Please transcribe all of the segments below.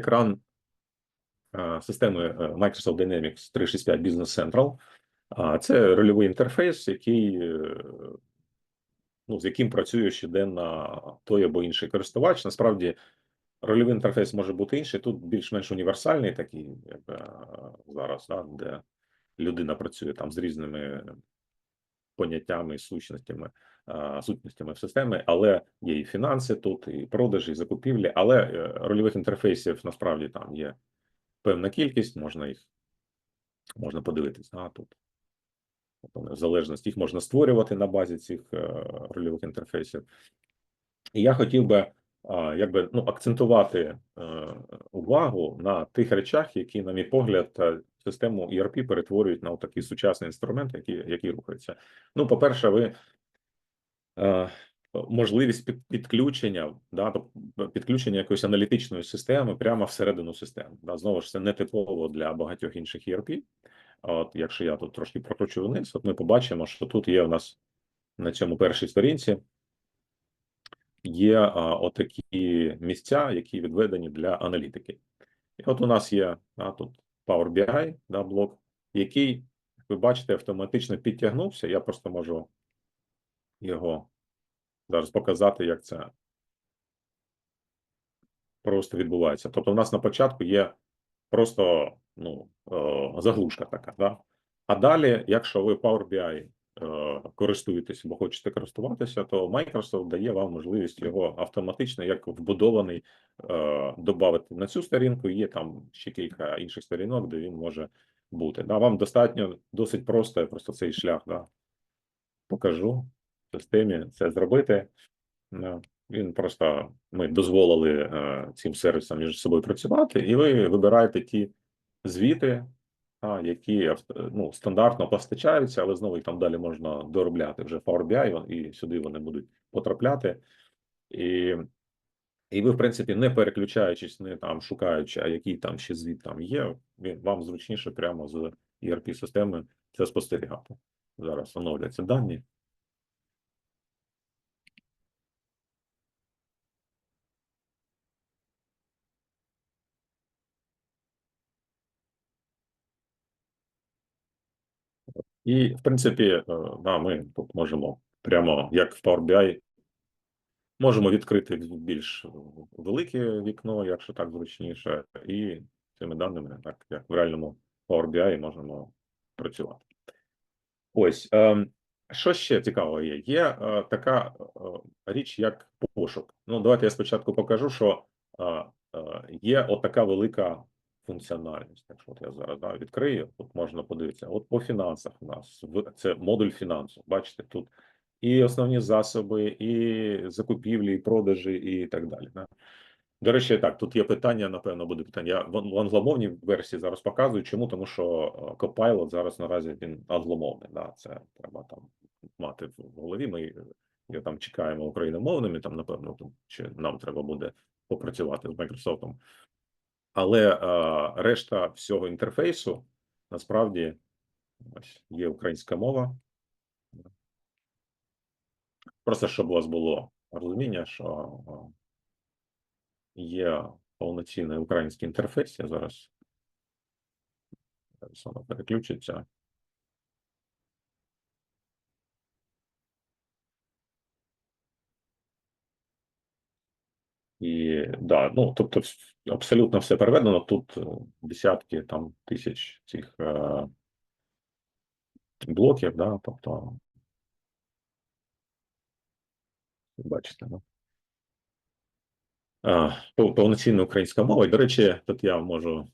екран е, системи е, Microsoft Dynamics 365 Business Central. Це рольовий інтерфейс, який е, ну, з яким працює щоденно той або інший користувач. Насправді, рольовий інтерфейс може бути інший. Тут більш-менш універсальний, такий е, зараз, да, де людина працює там з різними поняттями і сущностями, сутностями в системі, але є і фінанси тут, і продажі, і закупівлі. Але е, рольових інтерфейсів насправді там є певна кількість, можна їх можна подивитись. А тут в залежності їх можна створювати на базі цих е, рольових інтерфейсів. І я хотів би е, якби ну акцентувати е, увагу на тих речах, які, на мій погляд, е, систему ERP перетворюють на такий сучасний інструмент, який, який рухається. Ну, по-перше, ви е, можливість підключення, да, підключення якоїсь аналітичної системи прямо всередину системи. Да, знову ж це не типово для багатьох інших ERP. От, якщо я тут трошки прокручу вниз, от ми побачимо, що тут є у нас на цьому першій сторінці є а, отакі місця, які відведені для аналітики. І от у нас є а, тут Power BI, да, блок, який, як ви бачите, автоматично підтягнувся. Я просто можу його зараз показати, як це просто відбувається. Тобто, у нас на початку є просто ну, е, заглушка така. Да? А далі, якщо ви Power BI е, користуєтесь або хочете користуватися, то Microsoft дає вам можливість його автоматично, як вбудований, е, додати на цю сторінку. Є там ще кілька інших сторінок, де він може бути. Да? Вам достатньо досить просто, я просто цей шлях да, покажу в системі це зробити. Він просто ми дозволили е, цим сервісам між собою працювати, і ви вибираєте ті звіти, які ну, стандартно постачаються, але знову їх там далі можна доробляти вже Power BI, і сюди вони будуть потрапляти. І, і ви, в принципі, не переключаючись, не там шукаючи, а який там ще звіт там є, він вам зручніше прямо з ERP-системи це спостерігати. Зараз оновляться дані. І, в принципі, е, да, ми тут можемо прямо як в Power BI, можемо відкрити більш велике вікно, якщо так зручніше, і цими даними, так як в реальному Power BI, можемо працювати. Ось, ем, що ще цікавого є? Є е, така е, річ, як пошук. Ну, давайте я спочатку покажу, що е, е, є отака велика функціональність. Якщо от я зараз да, відкрию, тут можна подивитися. От по фінансах у нас це модуль фінансу. Бачите, тут і основні засоби, і закупівлі, і продажі, і так далі. Да. До речі, так, тут є питання, напевно, буде питання. Я в англомовній версії зараз показую. Чому? Тому що е, Copilot зараз наразі він англомовний. Да, це треба там мати в голові. Ми його там чекаємо україномовними, там, напевно, чи нам треба буде попрацювати з Microsoft. Але е, решта всього інтерфейсу насправді ось є українська мова. Просто щоб у вас було розуміння, що е, є повноцінний український інтерфейс. Я зараз зараз переключиться. І да, ну тобто, абсолютно все переведено. Тут е, десятки там тисяч цих е, блоків, да, тобто, бачите, да? Повноцінна українська мова. До речі, тут я можу.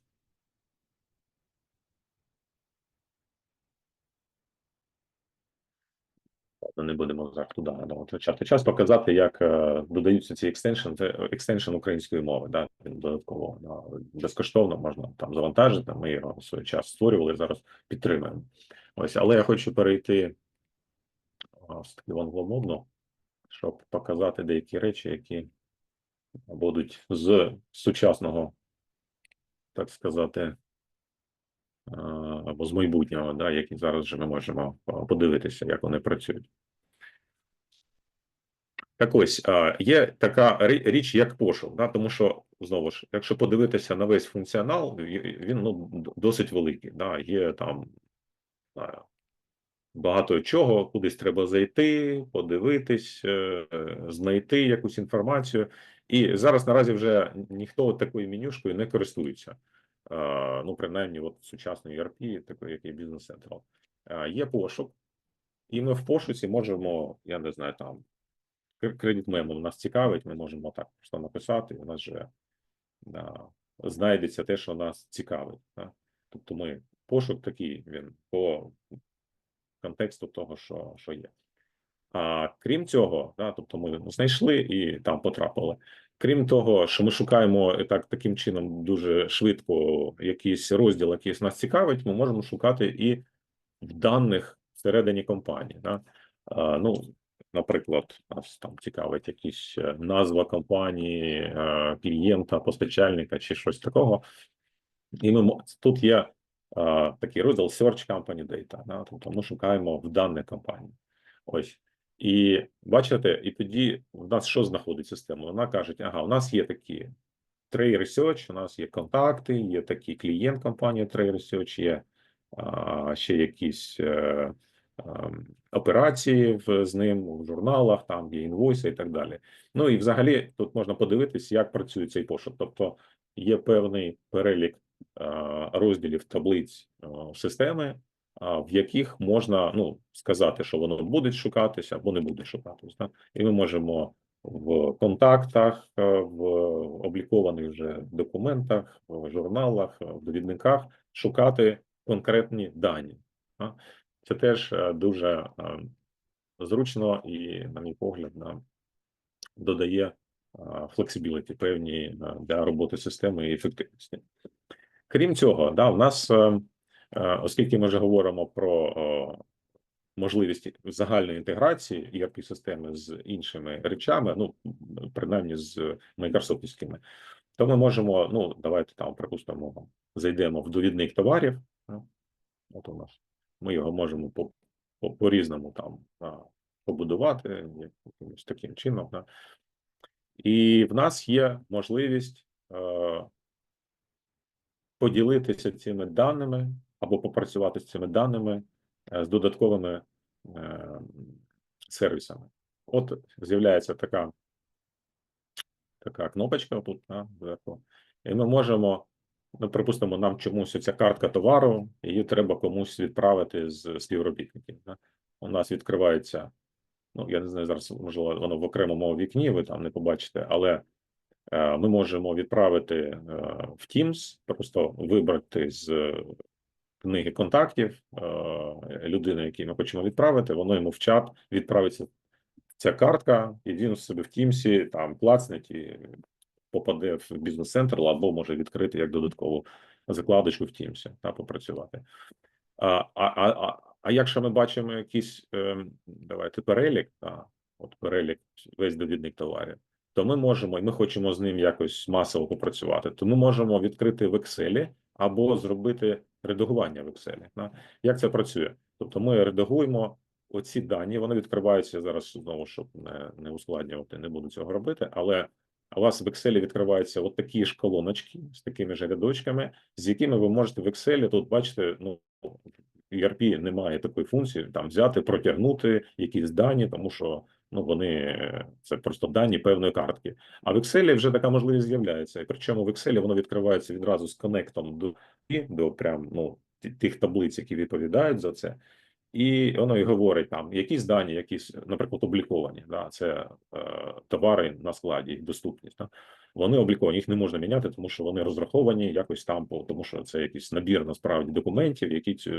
Ладно, Не будемо зараз туди витрачати час, показати, як е, додаються ці екстеншн, це екстеншн української мови. Да, він додатково да, безкоштовно можна там завантажити. Ми його в свій час створювали, зараз підтримуємо. Ось, але я хочу перейти все-таки в англомовну, щоб показати деякі речі, які будуть з сучасного, так сказати, е, або з майбутнього, да, які зараз вже ми можемо е, подивитися, як вони працюють. Так ось є така річ, як пошук, да? тому що знову ж, якщо подивитися на весь функціонал, він ну досить великий. Да? Є там багато чого, кудись треба зайти, подивитись, е, знайти якусь інформацію. І зараз наразі вже ніхто такою менюшкою не користується. Ну, принаймні, от сучасної ERP, як Central. Е, Є пошук, і ми в пошуці можемо, я не знаю, там кредит мемо нас цікавить, ми можемо так просто написати, у нас вже да, знайдеться те, що нас цікавить. Да? Тобто ми пошук такий він по контексту того, що, що є. А крім цього, да, тобто ми знайшли і там потрапили. Крім того, що ми шукаємо так таким чином дуже швидко якийсь розділ, який нас цікавить, ми можемо шукати і в даних всередині компанії. Да? А, ну, наприклад, нас там цікавить якісь е, назва компанії, е, клієнта, постачальника чи щось такого. І ми тут є е, такий розділ Search Company Data. Да? Тобто ми шукаємо в даних компанії. Ось. І бачите, і тоді в нас що знаходить система? Вона каже: ага, у нас є такі Trade Research, у нас є контакти, є такий клієнт компанії Trade Research, є а, ще якісь операції з ним в журналах, там є інвойси і так далі. Ну і взагалі тут можна подивитись, як працює цей пошук. Тобто є певний перелік е, розділів таблиць е, системи, в яких можна ну сказати, що воно буде шукатися або не буде шукатись. Да? І ми можемо в контактах, е, в облікованих вже документах, в журналах, в довідниках шукати конкретні дані. Це теж е, дуже е, зручно і, на мій погляд, додає флексибіліті певні е, для роботи системи і ефективності. Крім цього, да, в нас, е, е, оскільки ми вже говоримо про е, можливість загальної інтеграції erp системи з іншими речами, ну принаймні з майкрософтівськими, то ми можемо, ну давайте там припустимо, зайдемо в довідник товарів. да. От у нас ми його можемо по, по, по-різному там побудувати якимось таким чином. Да. І в нас є можливість е, поділитися цими даними або попрацювати з цими даними е, з додатковими е, сервісами. От з'являється така, така кнопочка тут да, і ми можемо, ну, припустимо, нам чомусь ця картка товару, її треба комусь відправити з співробітників. Да. У нас відкривається, ну я не знаю, зараз можливо воно в окремому вікні, ви там не побачите, але е, ми можемо відправити е, в Teams, просто вибрати з книги контактів е, людини, якій ми хочемо відправити, воно йому в чат відправиться ця картка, і він собі в Тімсі там клацнеть і попаде в бізнес-центр, або може відкрити як додаткову закладочку в Тімсі та попрацювати. А, а, а, а, якщо ми бачимо якийсь ем, давайте перелік, та, от перелік, весь довідник товарів, то ми можемо, і ми хочемо з ним якось масово попрацювати, то ми можемо відкрити в Excel або зробити редагування в Excel. Да? Як це працює? Тобто ми редагуємо оці дані, вони відкриваються зараз знову, щоб не, не ускладнювати, не буду цього робити, але у вас в Excel відкриваються от такі ж колоночки з такими ж рядочками, з якими ви можете в Excel, тут бачите, ну, ERP немає такої функції, там взяти, протягнути якісь дані, тому що ну вони це просто дані певної картки. А в Excel вже така можливість з'являється. І причому в Excel воно відкривається відразу з коннектом до, до прям ну тих таблиць, які відповідають за це. І воно і говорить там якісь дані, якісь, наприклад, обліковані. Да, це е, товари на складі, їх доступність. Да. Вони обліковані, їх не можна міняти, тому що вони розраховані якось там, тому що це якийсь набір насправді документів, які цю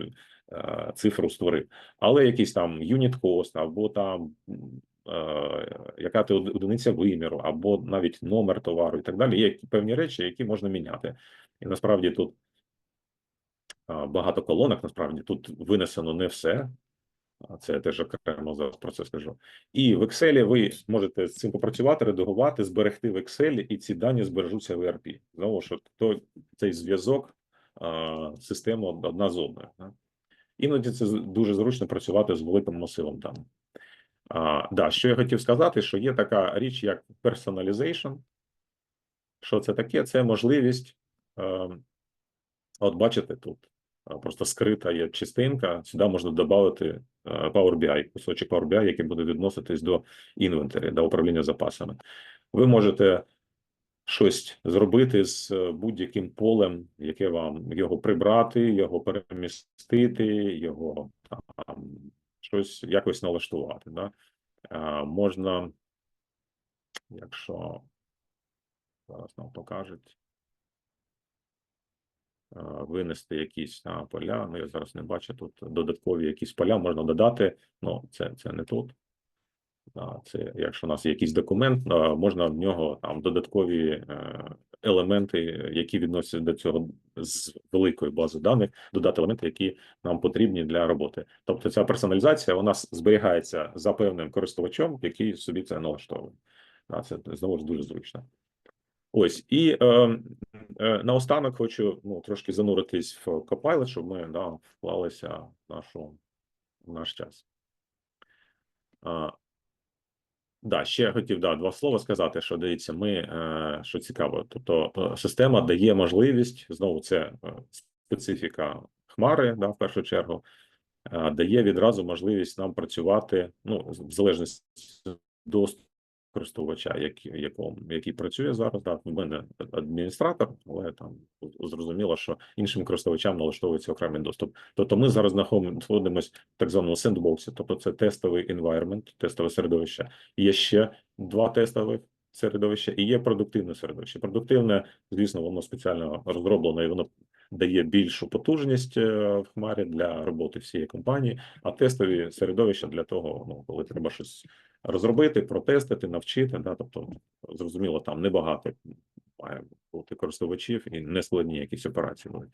е, цифру створив. Але якийсь там юніт кост, або там е, яка ти одиниця виміру, або навіть номер товару і так далі. Є певні речі, які можна міняти. І насправді тут багато колонок. Насправді тут винесено не все. Це я теж окремо зараз про це скажу. І в Excel ви можете з цим попрацювати, редагувати, зберегти в Excel, і ці дані збережуться в ERP. Знову ж то цей зв'язок системи одна з одною. Іноді це дуже зручно працювати з великим масивом даних. А, да, що я хотів сказати, що є така річ, як personalization. Що це таке? Це можливість, е, от бачите, тут просто скрита є частинка, сюди можна додати Power BI, кусочок Power BI, який буде відноситись до інвентарі, до управління запасами. Ви можете щось зробити з е, будь-яким полем, яке вам його прибрати, його перемістити, його там, щось якось налаштувати. Да? Е, можна, якщо зараз нам покажуть, винести якісь а, поля. Ну, я зараз не бачу тут додаткові якісь поля можна додати. Ну, це, це не тут. Це якщо у нас є якийсь документ, можна в нього там додаткові е, елементи, які відносяться до цього з великої бази даних, додати елементи, які нам потрібні для роботи. Тобто, ця персоналізація у нас зберігається за певним користувачем, який собі це налаштовує. Це знову ж дуже зручно. Ось і е, е, наостанок хочу ну, трошки зануритись в Copilot, щоб ми да, вклалися в нашу в наш час. А, Да, ще хотів да, два слова сказати, що дивіться, ми е, що цікаво, тобто е, система дає можливість знову це е, специфіка хмари, да, в першу чергу, е, дає відразу можливість нам працювати ну, в залежності доступу користувача, як, якому, який працює зараз. Да, в мене адміністратор, але там зрозуміло, що іншим користувачам налаштовується окремий доступ. Тобто ми зараз знаходимося в так званому сендбоксі, тобто це тестовий environment, тестове середовище. Є ще два тестових середовища і є продуктивне середовище. Продуктивне, звісно, воно спеціально розроблено і воно дає більшу потужність е, в хмарі для роботи всієї компанії, а тестові середовища для того, ну коли треба щось розробити, протестити, навчити. Да, тобто, зрозуміло, там небагато має бути користувачів і нескладні якісь операції. будуть.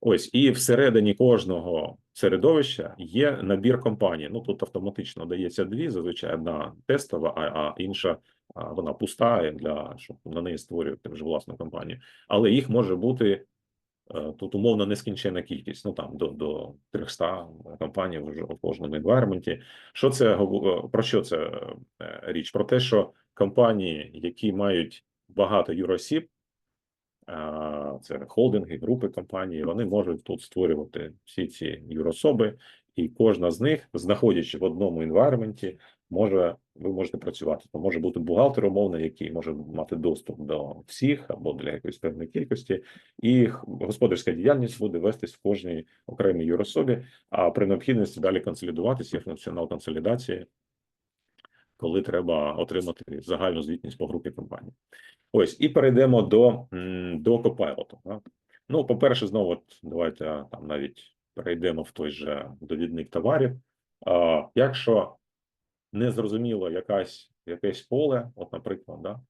Ось і всередині кожного середовища є набір компаній. Ну тут автоматично дається дві, зазвичай одна тестова, а а інша вона пуста для щоб на неї створювати вже власну компанію. Але їх може бути тут умовно нескінчена кількість, ну там до до 300 компаній вже у кожному інвайрменті. Що це е, про що це е, річ? Про те, що компанії, які мають багато юросіб, це холдинги, групи компаній, вони можуть тут створювати всі ці юрособи, і кожна з них, знаходячи в одному інвайрменті, може ви можете працювати. То може бути бухгалтер умовний, який може мати доступ до всіх або для якоїсь певної кількості, і господарська діяльність буде вестись в кожній окремій юрособі, а при необхідності далі консолідуватися є функціонал консолідації, коли треба отримати загальну звітність по групі компаній. Ось і перейдемо до до Copilot. Ну, по-перше, знову от, давайте там навіть перейдемо в той же довідник товарів. Якщо не зрозуміло якась якесь поле, от, наприклад, да,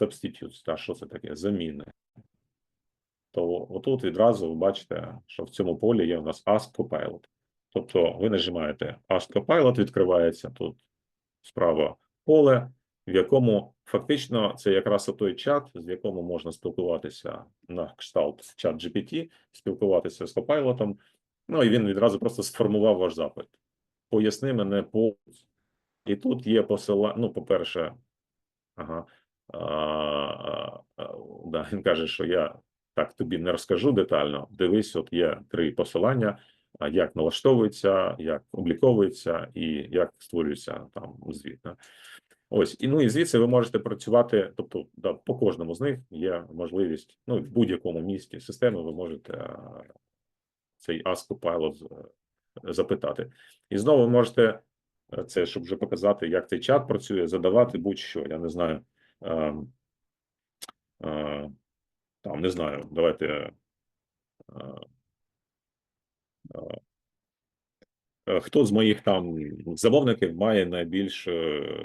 substitutes, та що це таке? Заміни. То отут відразу ви бачите, що в цьому полі є у нас Ask Copilot. Тобто ви нажимаєте Ask Copilot, відкривається тут справа поле, в якому фактично це якраз той чат, з якому можна спілкуватися на кшталт чат GPT, спілкуватися з Copilot, Ну і він відразу просто сформував ваш запит. Поясни мене повністю. І тут є посилання. Ну, по-перше, ага, а, а, а, да, він каже, що я так тобі не розкажу детально. Дивись, от є три посилання: як налаштовується, як обліковується і як створюється там звіт. Ось і ну і звідси ви можете працювати. Тобто, да, по кожному з них є можливість. Ну в будь-якому місті системи ви можете цей Ask Copilot запитати. І знову ви можете е, це, щоб вже показати, як цей чат працює, задавати будь-що. Я не знаю. Е, е, там не знаю, давайте. Е, е, Хто з моїх там замовників має найбільш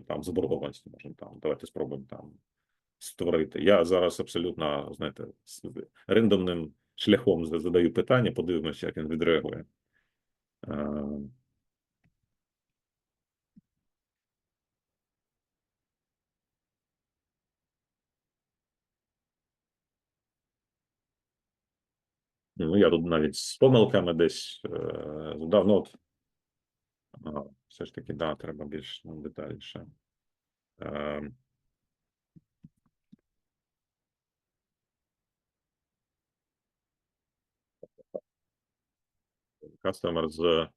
там заборгованості? Можемо там давайте спробуємо там створити. Я зараз абсолютно знаєте, з рендомним шляхом задаю питання, подивимося, як він відреагує. Ну, я тут навіть з помилками десь е, задав. Ну, от, Все ж таки, да, треба більш ну, детальніше. Е, Customer з.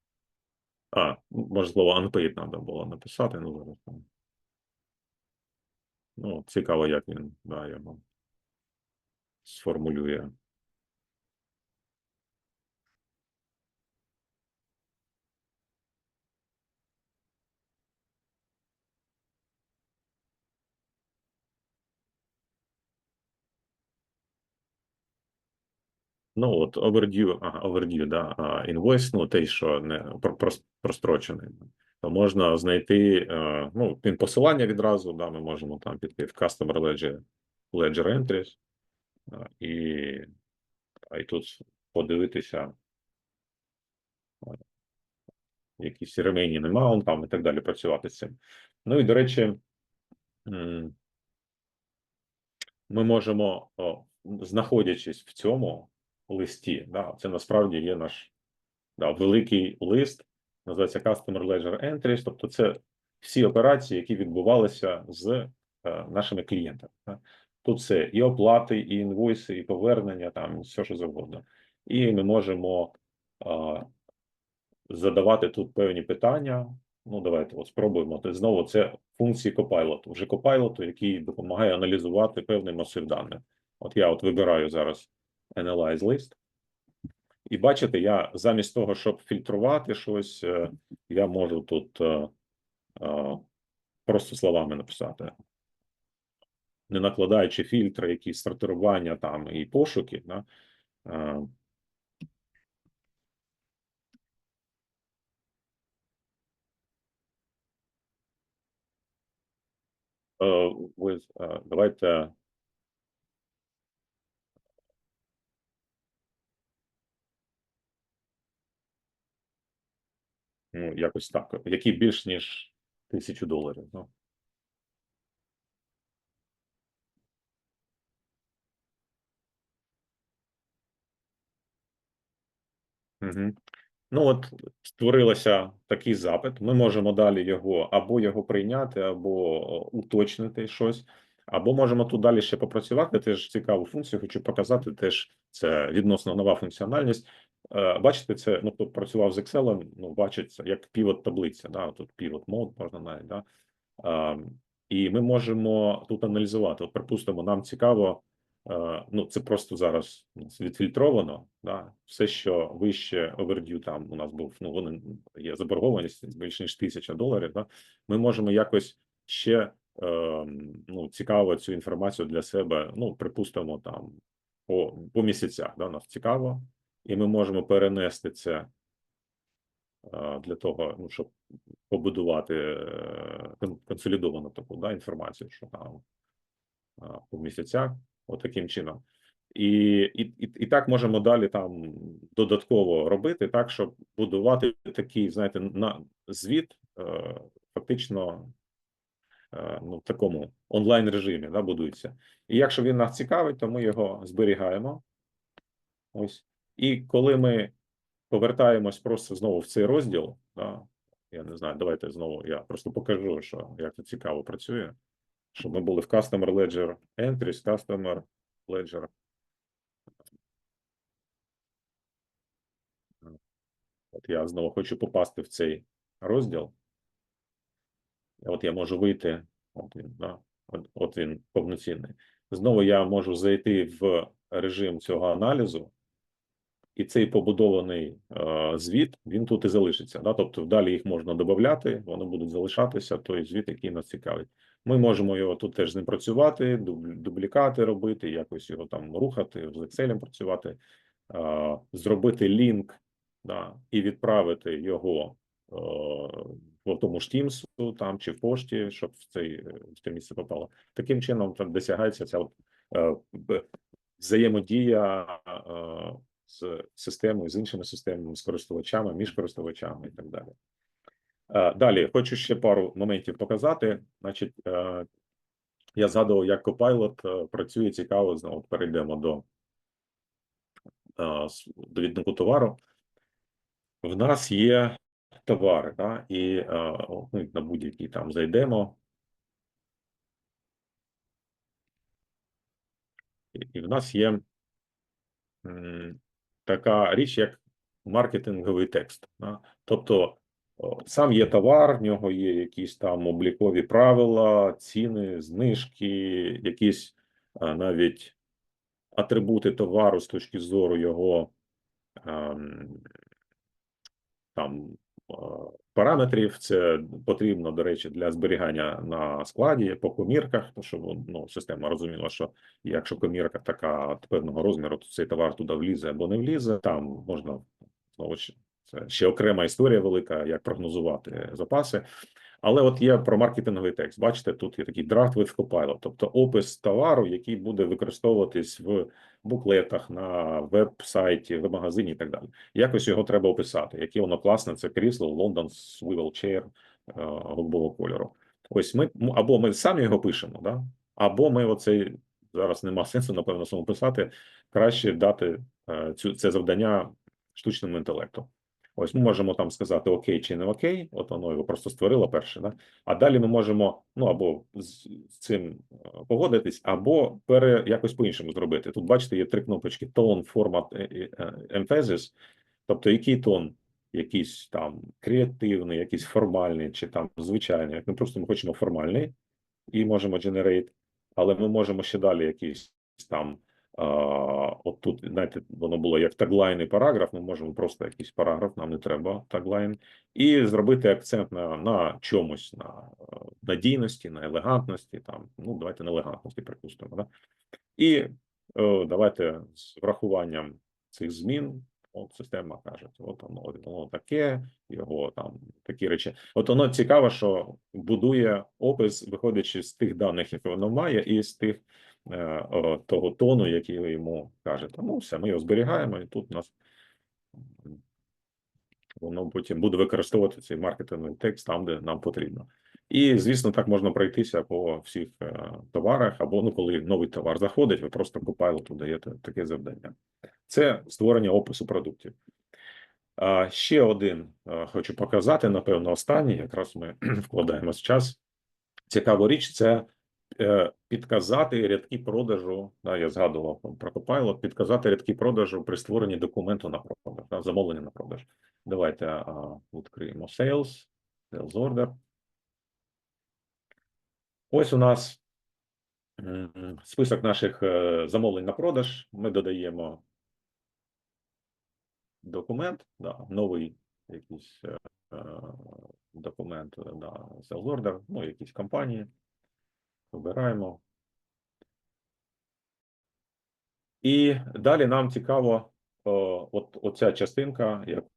А, може слово unpaid треба було написати, ну зараз. там. Ну, цікаво, як він да, його сформулює. Ну, от overdue, ага, overdue, да, invoice, ну, той, що не прострочений. То можна знайти, е, ну, він посилання відразу, да, ми можемо там піти в Customer Ledger, Ledger Entries, і, і тут подивитися якісь remaining amount там і так далі, працювати з цим. Ну і, до речі, ми можемо, знаходячись в цьому листі, да, це насправді є наш да, великий лист, називається Customer Ledger Entries, тобто це всі операції, які відбувалися з е, нашими клієнтами. Да. Тут це і оплати, і інвойси, і повернення, там все що завгодно. І ми можемо е, задавати тут певні питання. Ну, давайте от спробуємо. Це знову це функції Copilot. Вже Copilot, який допомагає аналізувати певний масив даних. От я от вибираю зараз Analyze List. І бачите, я замість того, щоб фільтрувати щось, е, я можу тут е, е, просто словами написати, не накладаючи фільтри, якісь сортирування там і пошуки. Да? With, Давайте ну, якось так, які більш ніж тисячу доларів. Ну. Угу. Ну, от створилося такий запит. Ми можемо далі його або його прийняти, або уточнити щось, або можемо тут далі ще попрацювати. Теж цікаву функцію. Хочу показати. Теж це відносно нова функціональність. Е, Бачите, це ну хто працював з Excel, ну бачиться як півот таблиця. Да, тут півот мод можна навіть. Да. Е, І ми можемо тут аналізувати. От, припустимо, нам цікаво. Е, Ну, це просто зараз відфільтровано. Да? Все, що вище овердю, там у нас був ну вони є заборгованість більше ніж тисяча доларів. Да? Ми можемо якось ще е, ну, цікаво цю інформацію для себе. Ну, припустимо, там по, по місяцях. Да? Нас цікаво, і ми можемо перенести це е, для того, ну щоб побудувати е, консолідовану таку да, інформацію, що там а, по місяцях, от чином. І, і, і, так можемо далі там додатково робити, так, щоб будувати такий, знаєте, на звіт е, фактично е, ну, в такому онлайн режимі да, будується. І якщо він нас цікавить, то ми його зберігаємо. Ось. І коли ми повертаємось просто знову в цей розділ, да, я не знаю, давайте знову я просто покажу, що як це цікаво працює щоб ми були в Customer Ledger Entries, Customer Ledger. От я знову хочу попасти в цей розділ. От я можу вийти. От він, да, от, от він повноцінний. Знову я можу зайти в режим цього аналізу, і цей побудований е, звіт він тут і залишиться. Да? Тобто далі їх можна додати, вони будуть залишатися, той звіт, який нас цікавить. Ми можемо його тут теж з ним працювати, дублікати робити, якось його там рухати, з Excel працювати, е, зробити лінк да, і відправити його е, в тому ж Teams там чи в пошті, щоб в цей в це місце попало. Таким чином там досягається ця взаємодія з системою, з іншими системами, з користувачами, між користувачами і так далі. Е, Далі хочу ще пару моментів показати. Значить, е, я згадував, як Copilot е, працює цікаво. Знову перейдемо до, е, до віднику товару. В нас є товари, да, і ми на будь-який там зайдемо. І, в нас є така річ, як маркетинговий текст. Тобто сам є товар, в нього є якісь там облікові правила, ціни, знижки, якісь навіть атрибути товару з точки зору його ем, там параметрів. Це потрібно, до речі, для зберігання на складі по комірках, тому що ну, система розуміла, що якщо комірка така певного розміру, то цей товар туди влізе або не влізе. Там можна знову ж це ще окрема історія велика, як прогнозувати запаси. Але от є про маркетинговий текст. Бачите, тут є такий draft with Copilot, тобто опис товару, який буде використовуватись в буклетах на веб-сайті, в магазині і так далі. Якось його треба описати. Яке воно класне, це крісло London Swivel Chair е, голубого кольору. Ось ми або ми самі його пишемо, да? або ми оцей зараз нема сенсу, напевно, самому писати. Краще дати е, цю це завдання штучному інтелекту. Ось ми можемо там сказати окей чи не окей, от воно його просто створило перше, да? а далі ми можемо ну або з, цим е, погодитись, або пере якось по-іншому зробити. Тут бачите, є три кнопочки: тон, формат, емфезис, тобто який тон, якийсь там креативний, якийсь формальний, чи там звичайний. Як ми просто ми хочемо формальний і можемо generate, але ми можемо ще далі якийсь там. От тут, знаєте, воно було як таглайн і параграф. Ми можемо просто якийсь параграф, нам не треба таглайн, і зробити акцент на, на чомусь, на е, надійності, на елегантності. Там ну давайте на елегантності припустимо. Да? І е, давайте з врахуванням цих змін. От система каже, от воно, воно таке, його там такі речі. От воно цікаво, що будує опис, виходячи з тих даних, які воно має, і з тих о, того тону, який ви йому кажете. Ну, все, ми його зберігаємо, і тут у нас воно потім буде використовувати цей маркетинговий текст там, де нам потрібно. І, звісно, так можна пройтися по всіх е, товарах, або ну, коли новий товар заходить, ви просто Copilot даєте таке завдання. Це створення опису продуктів. Ще один е, хочу показати, напевно, останній, якраз ми вкладаємось в час. Цікава річ це е, підказати рядки продажу. Да, я згадував про Copilot, підказати рядки продажу при створенні документу на продаж, да, замовлення на продаж. Давайте а, відкриємо Sales, Sales Order. Ось у нас список наших е, замовлень на продаж. Ми додаємо документ, да, новий якийсь е, е, документ, е, да, sales order, ну, якісь компанії. Вибираємо. І далі нам цікаво, о, от оця частинка, яку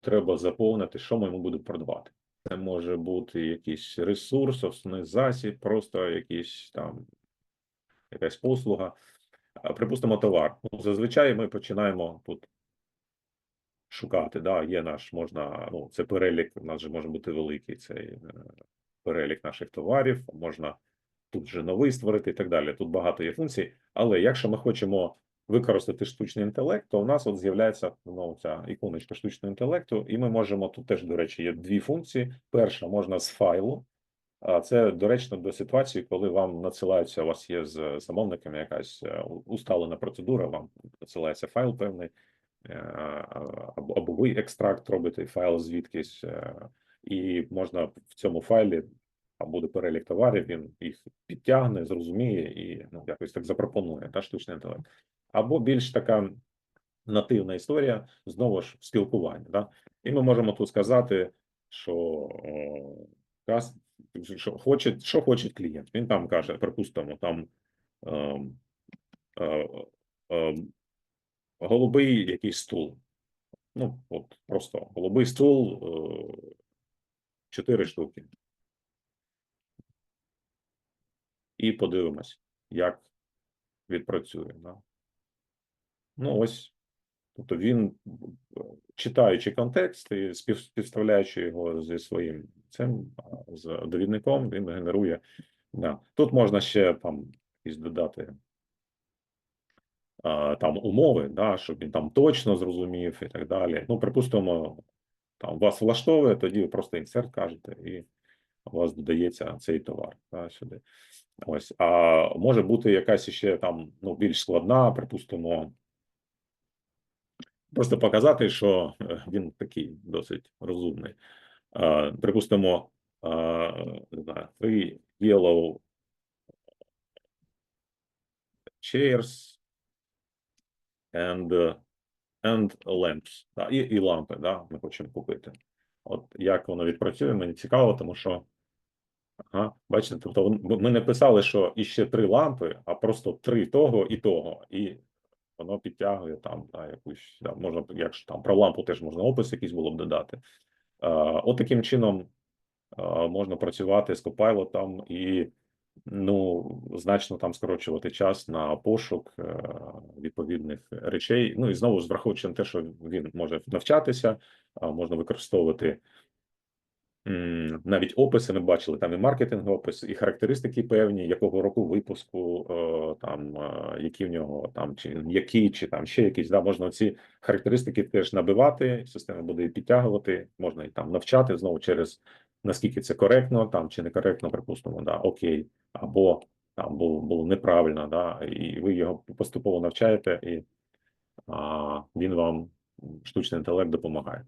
треба заповнити, що ми йому будемо продавати. Це може бути якийсь ресурс, основний засіб, просто якийсь там якась послуга. Припустимо, товар. Ну, зазвичай ми починаємо тут шукати. Да, є наш, можна, ну, це перелік, у нас же може бути великий цей е, перелік наших товарів, можна тут же новий створити і так далі. Тут багато є функцій. Але якщо ми хочемо використати штучний інтелект, то у нас от з'являється ну, ця іконочка штучного інтелекту, і ми можемо тут теж, до речі, є дві функції. Перша можна з файлу. А це доречно до ситуації, коли вам надсилаються, у вас є з замовниками якась е, усталена процедура, вам надсилається файл певний, е, або, ви екстракт робите файл звідкись, е, і можна в цьому файлі а буде перелік товарів, він їх підтягне, зрозуміє і ну, якось так запропонує та штучний інтелект. Або більш така нативна історія, знову ж спілкування. Да? І ми можемо тут сказати, що о, що хоче, що хоче клієнт. Він там каже, припустимо, там ем, е, ем, голубий якийсь стул. Ну, от просто голубий стул, е, чотири штуки. І подивимось, як відпрацює. Да? Ну, ось. Тобто він, читаючи контекст і співставляючи його зі своїм цим з довідником, він генерує. Да. Тут можна ще там якісь додати а, там умови, да, щоб він там точно зрозумів і так далі. Ну, припустимо, там вас влаштовує, тоді ви просто інсерт кажете, і у вас додається цей товар да, сюди. Ось, а може бути якась ще там ну, більш складна, припустимо, просто показати, що е, він такий досить розумний. Припустимо, не знаю, three yellow chairs and, and lamps. Да, і, і лампи, да, ми хочемо купити. От як воно відпрацює, мені цікаво, тому що Ага, бачите, тобто ми не писали, що іще три лампи, а просто три того і того, і воно підтягує там да, якусь, да, можна, якщо там про лампу теж можна опис якийсь було б додати. А, от таким чином а, можна працювати з Copilot і ну, значно там скорочувати час на пошук е, відповідних речей. Ну і знову ж враховуючи на те, що він може навчатися, можна використовувати Навіть описи ми бачили, там і маркетинг опис, і характеристики певні, якого року випуску, е, там е, які в нього там чи які, чи там ще якісь. Да, можна ці характеристики теж набивати, система буде підтягувати, можна і там навчати знову через наскільки це коректно, там чи некоректно, припустимо, да, окей, або там було, було неправильно, да, і ви його поступово навчаєте, і а, він вам штучний інтелект допомагає.